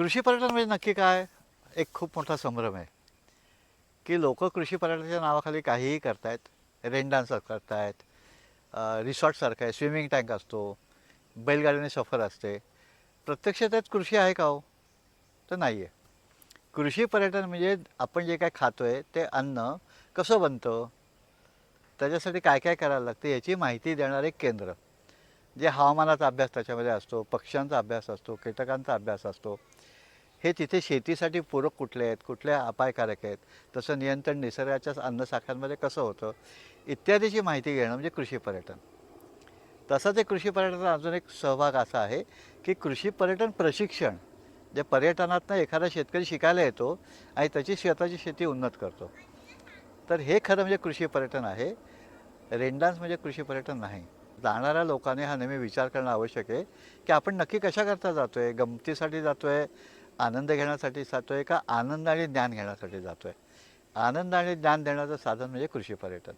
कृषी पर्यटन म्हणजे नक्की काय? एक खूप मोठा संभ्रम आहे. की लोक कृषी पर्यटनाच्या नावाखाली काहीही करतायत. रेन डान्स करतायत. रिसॉर्टसारखं आहे. स्विमिंग टँक असतो. बैलगाडीने सफर असते. प्रत्यक्ष त्यात कृषी आहे का हो? तर नाही आहे कृषी पर्यटन म्हणजे आपण जे काय खातो आहे ते अन्न कसं बनतं? त्याच्यासाठी काय काय करायला लागतं? याची माहिती देणारं एक केंद्र. जे हवामानाचा अभ्यास त्याच्यामध्ये असतो पक्ष्यांचा अभ्यास असतो कीटकांचा अभ्यास असतो हे तिथे शेतीसाठी पूरक कुठले आहेत कुठले अपायकारक आहेत तसं नियंत्रण निसर्गाच्या अन्नसाख्यांमध्ये कसं होतं इत्यादीची माहिती घेणं म्हणजे कृषी पर्यटन. तसंच एक कृषी पर्यटनाचा अजून एक सहभाग असा आहे की कृषी पर्यटन प्रशिक्षण जे पर्यटनातनं एखादा शेतकरी शिकायला येतो आणि त्याची स्वतःची शेती उन्नत करतो. तर हे खरं म्हणजे कृषी पर्यटन आहे. रेनडान्स म्हणजे कृषी पर्यटन नाही. जाणाऱ्या लोकांनी हा नेहमी विचार करणं आवश्यक आहे की आपण नक्की कशाकरता जातो आहे गमतीसाठी जातो आहे आनंद घेण्यासाठी जातो आहे का आनंद आणि ज्ञान घेण्यासाठी जातो आहे आनंद आणि ज्ञान देण्याचं साधन म्हणजे कृषी पर्यटन.